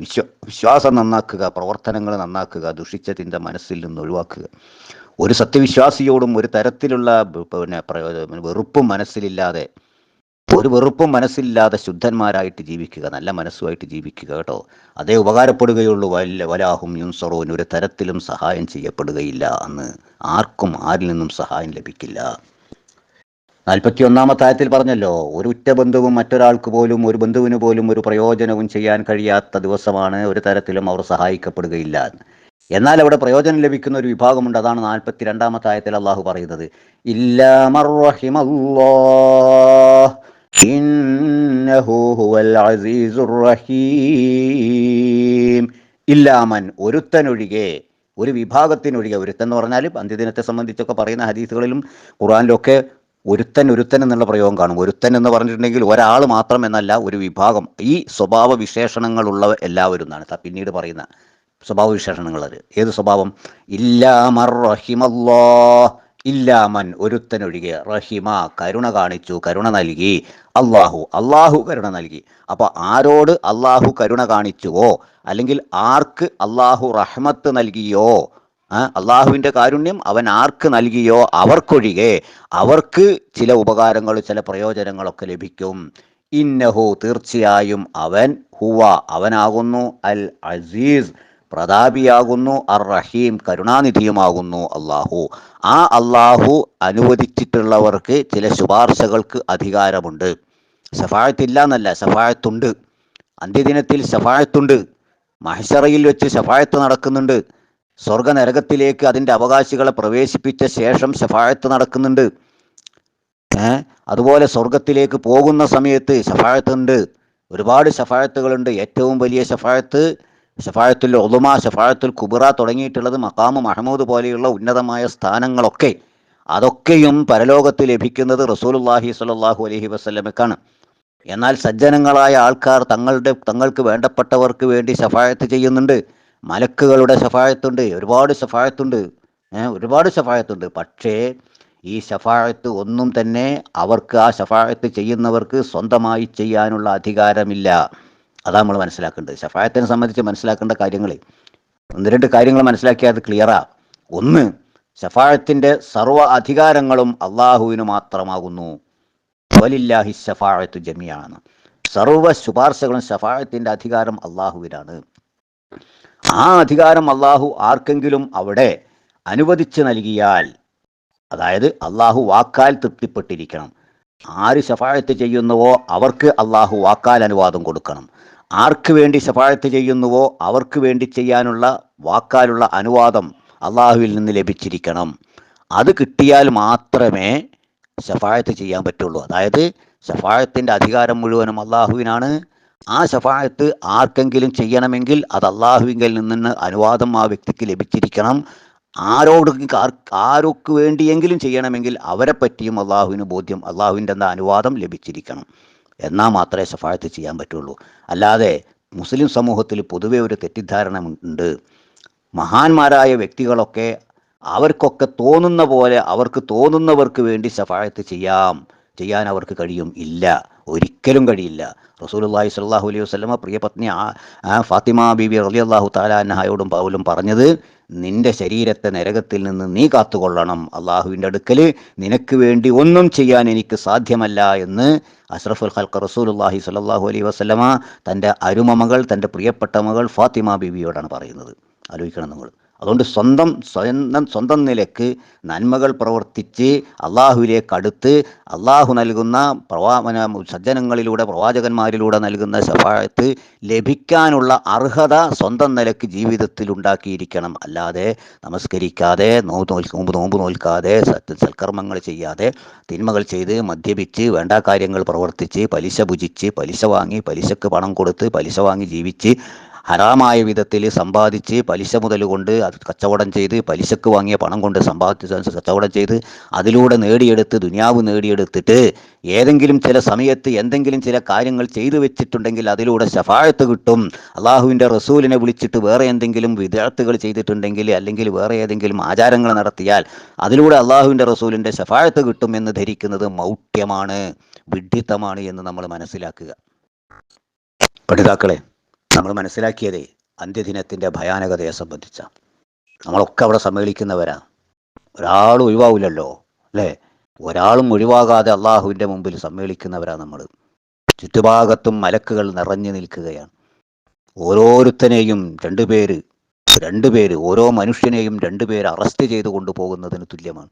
വിശ്വ വിശ്വാസം നന്നാക്കുക പ്രവർത്തനങ്ങൾ നന്നാക്കുക ദുഷിച്ച ചിന്ത മനസ്സിൽ നിന്ന് ഒഴിവാക്കുക. ഒരു സത്യവിശ്വാസിയോടും ഒരു തരത്തിലുള്ള പിന്നെ വെറുപ്പും മനസ്സിലില്ലാതെ ഒരു വെറുപ്പും മനസ്സില്ലാതെ ശുദ്ധന്മാരായിട്ട് ജീവിക്കുക നല്ല മനസ്സുമായിട്ട് ജീവിക്കുക കേട്ടോ. അതേ ഉപകാരപ്പെടുകയുള്ളൂ. വല്ല വലാഹും യുൻസറോൻ. ഒരു തരത്തിലും സഹായം ചെയ്യപ്പെടുകയില്ല അന്ന്. ആർക്കും ആരിൽ നിന്നും സഹായം ലഭിക്കില്ല. നാൽപ്പത്തി ഒന്നാമത്തെ ആയത്തിൽ പറഞ്ഞല്ലോ ഒരു ഉറ്റ ബന്ധുവും മറ്റൊരാൾക്ക് പോലും ഒരു ബന്ധുവിന് പോലും ഒരു പ്രയോജനവും ചെയ്യാൻ കഴിയാത്ത ദിവസമാണ് ഒരു തരത്തിലും അവർ സഹായിക്കപ്പെടുകയില്ല. എന്നാൽ അവിടെ പ്രയോജനം ലഭിക്കുന്ന ഒരു വിഭാഗമുണ്ട് അതാണ് നാൽപ്പത്തി രണ്ടാമത്തെ ആയത്തിൽ അള്ളാഹു പറയുന്നത് ഇല്ലാമൻ ഒരുത്തനൊഴികെ ഒരു വിഭാഗത്തിനൊഴികെ ഒരുത്തൻ എന്ന് പറഞ്ഞാൽ അന്ത്യദിനത്തെ സംബന്ധിച്ചൊക്കെ പറയുന്ന ഹദീസുകളിലും ഖുറാനിലൊക്കെ ഒരുത്തൻ ഒരുത്തൻ എന്നുള്ള പ്രയോഗം കാണും. ഒരുത്തൻ എന്ന് പറഞ്ഞിട്ടുണ്ടെങ്കിൽ ഒരാൾ മാത്രം എന്നല്ല ഒരു വിഭാഗം. ഈ സ്വഭാവ വിശേഷണങ്ങളുള്ള എല്ലാവരും എന്നാണ്. പിന്നീട് പറയുന്ന സ്വഭാവ വിശേഷണങ്ങൾ അത്. ഏത് സ്വഭാവം? ഇല്ലാമർ റഹിമല്ലോ ഇല്ലാമൻ ഒരുത്തൻ ഒഴികെ റഹിമ. കരുണ കാണിച്ചു കരുണ നൽകി. അള്ളാഹു അള്ളാഹു കരുണ നൽകി. അപ്പോൾ ആരോട് അള്ളാഹു കരുണ കാണിച്ചുവോ? അല്ലെങ്കിൽ ആർക്ക് അള്ളാഹു റഹ്മത്ത് നൽകിയോ? അള്ളാഹുവിന്റെ കാരുണ്യം അവൻ ആർക്ക് നൽകിയോ അവർക്കൊഴികെ അവർക്ക് ചില ഉപകാരങ്ങൾ ചില പ്രയോജനങ്ങളൊക്കെ ലഭിക്കും. ഇന്നഹു തീർച്ചയായും അവൻ ഹുവ അവനാകുന്നു അൽ അസീസ് പ്രതാപിയാകുന്നു അർ റഹീം കരുണാനിധിയുമാകുന്നു അള്ളാഹു. ആ അള്ളാഹു അനുവദിച്ചിട്ടുള്ളവർക്ക് ചില ശുപാർശകൾക്ക് അധികാരമുണ്ട്. സഫായത്തില്ല എന്നല്ല സഫായത്തുണ്ട് അന്ത്യദിനത്തിൽ സഫായത്തുണ്ട് മഹിഷറയിൽ വെച്ച് സഫായത്ത് നടക്കുന്നുണ്ട്. സ്വർഗ നരകത്തിലേക്ക് അതിന്റെ അവകാശികളെ പ്രവേശിപ്പിച്ച ശേഷം ശഫായത്ത് നടക്കുന്നുണ്ട്. അതുപോലെ സ്വർഗത്തിലേക്ക് പോകുന്ന സമയത്ത് ശഫായത്തുണ്ട് ഒരുപാട് ശഫായത്തുകളുണ്ട്. ഏറ്റവും വലിയ ശഫായത്ത് ഷഫായത്തുൽ ഒതുമ ഷഫായത്തുൽ കുബിറ തുടങ്ങിയിട്ടുള്ളത് മക്കാമ് മഹമ്മൂദ് പോലെയുള്ള ഉന്നതമായ സ്ഥാനങ്ങളൊക്കെ. അതൊക്കെയും പരലോകത്ത് ലഭിക്കുന്നത് റസൂലുള്ളാഹി സ്വല്ലല്ലാഹു അലഹി വസ്ലമക്കാണ് എന്നാൽ സജ്ജനങ്ങളായ ആൾക്കാർ തങ്ങളുടെ തങ്ങൾക്ക് വേണ്ടപ്പെട്ടവർക്ക് വേണ്ടി ശഫായത്ത് ചെയ്യുന്നുണ്ട്. മലക്കുകളുടെ സഫായത്തുണ്ട് ഒരുപാട് സഫായത്തുണ്ട് ഒരുപാട് സഫായത്തുണ്ട് പക്ഷേ ഈ സഫായത്ത് ഒന്നും തന്നെ അവർക്ക് ആ സഫായത്ത് ചെയ്യുന്നവർക്ക് സ്വന്തമായി ചെയ്യാനുള്ള അധികാരമില്ല. അതാ നമ്മൾ മനസ്സിലാക്കേണ്ടത്. സഫായത്തിനെ സംബന്ധിച്ച് മനസ്സിലാക്കേണ്ട കാര്യങ്ങൾ. ഒന്ന് രണ്ട് കാര്യങ്ങൾ മനസ്സിലാക്കിയാൽ അത് ക്ലിയറാ ഒന്ന് സഫായത്തിന്റെ സർവ അധികാരങ്ങളും അള്ളാഹുവിന് മാത്രമാകുന്നു. വലില്ലാഹി സഫായത്ത് ജമിയാണ് സർവ ശുപാർശകളും സഫായത്തിന്റെ അധികാരം അള്ളാഹുവിനാണ് ആ അധികാരം അള്ളാഹു ആർക്കെങ്കിലും അവിടെ അനുവദിച്ച് നൽകിയാൽ അതായത് അള്ളാഹു വാക്കാൽ തൃപ്തിപ്പെട്ടിരിക്കണം. ആര് ശഫായത്ത് ചെയ്യുന്നുവോ അവർക്ക് അള്ളാഹു വാക്കാൽ അനുവാദം കൊടുക്കണം. ആർക്ക് വേണ്ടി ശഫായത്ത് ചെയ്യുന്നുവോ അവർക്ക് വേണ്ടി ചെയ്യാനുള്ള വാക്കാലുള്ള അനുവാദം അള്ളാഹുവിൽ നിന്ന് ലഭിച്ചിരിക്കണം. അത് കിട്ടിയാൽ മാത്രമേ ശഫായത്ത് ചെയ്യാൻ പറ്റുള്ളൂ. അതായത് ശഫായത്തിന്റെ അധികാരം മുഴുവനും അള്ളാഹുവിനാണ്. ആ ശഫായത്ത് ആർക്കെങ്കിലും ചെയ്യണമെങ്കിൽ അത് അള്ളാഹുവിങ്കിൽ നിന്ന് അനുവാദം ആ വ്യക്തിക്ക് ലഭിച്ചിരിക്കണം. ആരോട് ആർ- ആർക്ക് വേണ്ടിയെങ്കിലും ചെയ്യണമെങ്കിൽ അവരെ പറ്റിയും അള്ളാഹുവിന് ബോധ്യം അള്ളാഹുവിന്റെ എന്താ അനുവാദം ലഭിച്ചിരിക്കണം. എന്നാൽ മാത്രമേ ശഫായത്ത് ചെയ്യാൻ പറ്റുള്ളൂ. അല്ലാതെ മുസ്ലിം സമൂഹത്തിൽ പൊതുവെ ഒരു തെറ്റിദ്ധാരണ ഉണ്ട്. മഹാന്മാരായ വ്യക്തികളൊക്കെ അവർക്കൊക്കെ തോന്നുന്ന പോലെ അവർക്ക് തോന്നുന്നവർക്ക് വേണ്ടി ശഫായത്ത് ചെയ്യാം ചെയ്യാൻ അവർക്ക് കഴിയും ഇല്ല. ഒരിക്കലും കഴിയില്ല. റസൂലുള്ളാഹി സ്വല്ലല്ലാഹു അലൈഹി വസ്ലമ പ്രിയപത്നി ആ ഫാത്തിമ ബീബി റളിയല്ലാഹു അള്ളാഹു താലാന്നഹായോടും പൗലും പറഞ്ഞത് നിന്റെ ശരീരത്തെ നരകത്തിൽ നിന്ന് നീ കാത്തുകൊള്ളണം. അള്ളാഹുവിന്റെ അടുക്കൽ നിനക്ക് വേണ്ടി ഒന്നും ചെയ്യാൻ എനിക്ക് സാധ്യമല്ല എന്ന് അഷ്റഫുൽ ഖൽഖ് റസൂലുള്ളാഹി സ്വല്ലല്ലാഹു അലൈഹി വസ്ലമ തന്റെ അരുമമകൾ തന്റെ പ്രിയപ്പെട്ട മകൾ ഫാത്തിമ ബീവിയോടാണ് പറയുന്നത്. ആലോചിക്കണം നിങ്ങൾ. അതുകൊണ്ട് സ്വന്തം സ്വന്തം സ്വന്തം നിലയ്ക്ക് നന്മകൾ പ്രവർത്തിച്ച് അള്ളാഹുവിലേക്ക് അടുത്ത് അള്ളാഹു നൽകുന്ന പ്രവാ സജ്ജനങ്ങളിലൂടെ പ്രവാചകന്മാരിലൂടെ നൽകുന്ന ശഫായത്ത് ലഭിക്കാനുള്ള അർഹത സ്വന്തം നിലയ്ക്ക് ജീവിതത്തിൽ ഉണ്ടാക്കിയിരിക്കണം. അല്ലാതെ നമസ്കരിക്കാതെ നോമ്പ് നോമ്പ് നോമ്പ് നോൽക്കാതെ സൽക്കർമ്മങ്ങൾ ചെയ്യാതെ തിന്മകൾ ചെയ്ത് മദ്യപിച്ച് വേണ്ട കാര്യങ്ങൾ പ്രവർത്തിച്ച് പലിശ ഭുജിച്ച് പലിശ വാങ്ങി പലിശക്ക് പണം കൊടുത്ത് പലിശ വാങ്ങി ജീവിച്ച് ഹറാമായ വിധത്തിൽ സമ്പാദിച്ച് പലിശ മുതൽ കൊണ്ട് അത് കച്ചവടം ചെയ്ത് പലിശക്ക് വാങ്ങിയ പണം കൊണ്ട് സമ്പാദിച്ച് കച്ചവടം ചെയ്ത് അതിലൂടെ നേടിയെടുത്ത് ദുനിയാവ് നേടിയെടുത്തിട്ട് ഏതെങ്കിലും ചില സമയത്ത് എന്തെങ്കിലും ചില കാര്യങ്ങൾ ചെയ്തു വെച്ചിട്ടുണ്ടെങ്കിൽ അതിലൂടെ ശഫായത്ത് കിട്ടും. അള്ളാഹുവിന്റെ റസൂലിനെ വിളിച്ചിട്ട് വേറെ എന്തെങ്കിലും വിദ്യാർത്ഥികൾ ചെയ്തിട്ടുണ്ടെങ്കിൽ അല്ലെങ്കിൽ വേറെ ഏതെങ്കിലും ആചാരങ്ങൾ നടത്തിയാൽ അതിലൂടെ അള്ളാഹുവിന്റെ റസൂലിന്റെ ശഫായത്ത് കിട്ടും എന്ന് ധരിക്കുന്നത് മൗഢ്യമാണ് വിഡ്ഢിത്തമാണ് എന്ന് നമ്മൾ മനസ്സിലാക്കുക. പഠിതാക്കളെ നമ്മൾ മനസ്സിലാക്കിയതേ അന്ത്യദിനത്തിന്റെ ഭയാനകതയെ സംബന്ധിച്ച. നമ്മളൊക്കെ അവിടെ സമ്മേളിക്കുന്നവരാ. ഒരാൾ ഒഴിവാവില്ലല്ലോ അല്ലേ? ഒരാളും ഒഴിവാകാതെ അള്ളാഹുവിന്റെ മുമ്പിൽ സമ്മേളിക്കുന്നവരാണ് നമ്മൾ. ചുറ്റുഭാഗത്തും മലക്കുകൾ നിറഞ്ഞു നിൽക്കുകയാണ്. ഓരോരുത്തനെയും രണ്ടു പേര് രണ്ടു പേര് ഓരോ മനുഷ്യനെയും രണ്ടുപേര് അറസ്റ്റ് ചെയ്ത് കൊണ്ടുപോകുന്നതിന് തുല്യമാണ്.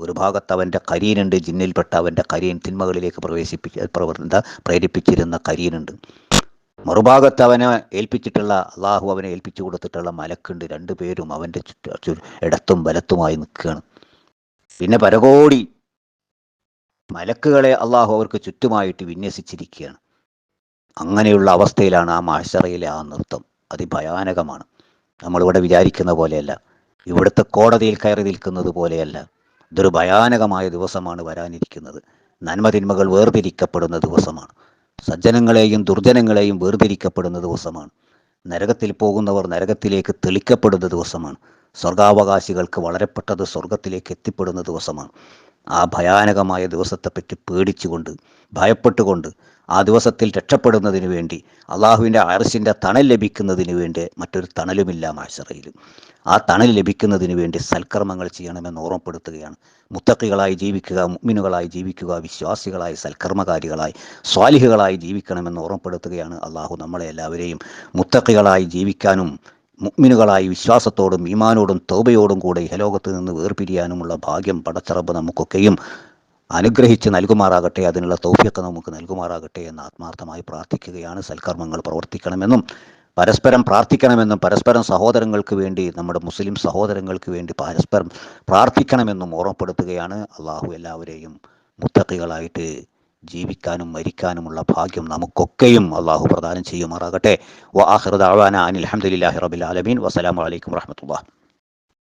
ഒരു ഭാഗത്ത് അവന്റെ കരീനുണ്ട് ജിന്നിൽപ്പെട്ട അവന്റെ കരീൻ തിന്മകളിലേക്ക് പ്രവേശിപ്പിച്ച പ്രവർ എന്താ പ്രേരിപ്പിച്ചിരുന്ന കരീനുണ്ട്. മറുഭാഗത്ത് അവനെ ഏൽപ്പിച്ചിട്ടുള്ള അള്ളാഹു അവനെ ഏൽപ്പിച്ചു കൊടുത്തിട്ടുള്ള മലക്കുണ്ട് രണ്ടുപേരും അവന്റെ ഇടത്തും വലത്തുമായി നിൽക്കുകയാണ്. പിന്നെ പരകോടി മലക്കുകളെ അള്ളാഹു അവർക്ക് ചുറ്റുമായിട്ട് വിന്യസിച്ചിരിക്കുകയാണ്. അങ്ങനെയുള്ള അവസ്ഥയിലാണ് ആ മാഷറയിലെ ആ നൃത്തം. അതിഭയാനകമാണ്. നമ്മളിവിടെ വിചാരിക്കുന്ന പോലെയല്ല. ഇവിടുത്തെ കോടതിയിൽ കയറി നിൽക്കുന്നത് പോലെയല്ല. ഇതൊരു ഭയാനകമായ ദിവസമാണ് വരാനിരിക്കുന്നത്. നന്മതിന്മകൾ വേർതിരിക്കപ്പെടുന്ന ദിവസമാണ്. സജ്ജനങ്ങളെയും ദുർജനങ്ങളെയും വേർതിരിക്കപ്പെടുന്ന ദിവസമാണ്. നരകത്തിൽ പോകുന്നവർ നരകത്തിലേക്ക് തെളിക്കപ്പെടുന്ന ദിവസമാണ്. സ്വർഗാവകാശികൾക്ക് വളരെപ്പെട്ടത് സ്വർഗത്തിലേക്ക് എത്തിപ്പെടുന്ന ദിവസമാണ്. ആ ഭയാനകമായ ദിവസത്തെപ്പറ്റി പേടിച്ചുകൊണ്ട് ഭയപ്പെട്ടുകൊണ്ട് ആ ദിവസത്തിൽ രക്ഷപ്പെടുന്നതിന് വേണ്ടി അള്ളാഹുവിന്റെ അറസിന്റെ തണൽ ലഭിക്കുന്നതിന് വേണ്ടി മറ്റൊരു തണലുമില്ല മാഷറയിൽ. ആ തണൽ ലഭിക്കുന്നതിന് വേണ്ടി സൽക്കർമ്മങ്ങൾ ചെയ്യണമെന്ന് ഓർമ്മപ്പെടുത്തുകയാണ്. മുത്തക്കികളായി ജീവിക്കുക മുഗ്മിനുകളായി ജീവിക്കുക വിശ്വാസികളായി സൽക്കർമ്മകാരികളായി സ്വാലിഹുകളായി ജീവിക്കണമെന്ന് ഓർമ്മപ്പെടുത്തുകയാണ് അള്ളാഹു നമ്മളെ എല്ലാവരെയും. മുത്തക്കികളായി ജീവിക്കാനും മുഗ്മിനുകളായി വിശ്വാസത്തോടും ഈമാനോടും തോബയോടും കൂടെ ഇഹലോകത്ത് നിന്ന് വേർപിരിയാനുമുള്ള ഭാഗ്യം പടച്ചറബ് നമുക്കൊക്കെയും അനുഗ്രഹിച്ച് നൽകുമാറാകട്ടെ. അതിനുള്ള തൗഫ്യക്ക് നമുക്ക് നൽകുമാറാകട്ടെ എന്ന് ആത്മാർത്ഥമായി പ്രാർത്ഥിക്കുകയാണ്. സൽക്കർമ്മങ്ങൾ പ്രവർത്തിക്കണമെന്നും പരസ്പരം പ്രാർത്ഥിക്കണമെന്നും പരസ്പരം സഹോദരങ്ങൾക്ക് വേണ്ടി നമ്മുടെ മുസ്ലിം സഹോദരങ്ങൾക്ക് വേണ്ടി പരസ്പരം പ്രാർത്ഥിക്കണമെന്നും ഓർമ്മപ്പെടുത്തുകയാണ് അള്ളാഹു എല്ലാവരെയും മുത്തക്കികളായിട്ട് ജീവിക്കാനും മരിക്കാനുമുള്ള ഭാഗ്യം നമുക്കൊക്കെയും അള്ളാഹു പ്രദാനം ചെയ്യുമാറാകട്ടെ. വാഹൃദാവാന അനിൽ അലഹമുല്ലാഹി റബിൽ ആലമീൻ. വസ്സലാമലൈക്കും വാഹമത്തുള്ള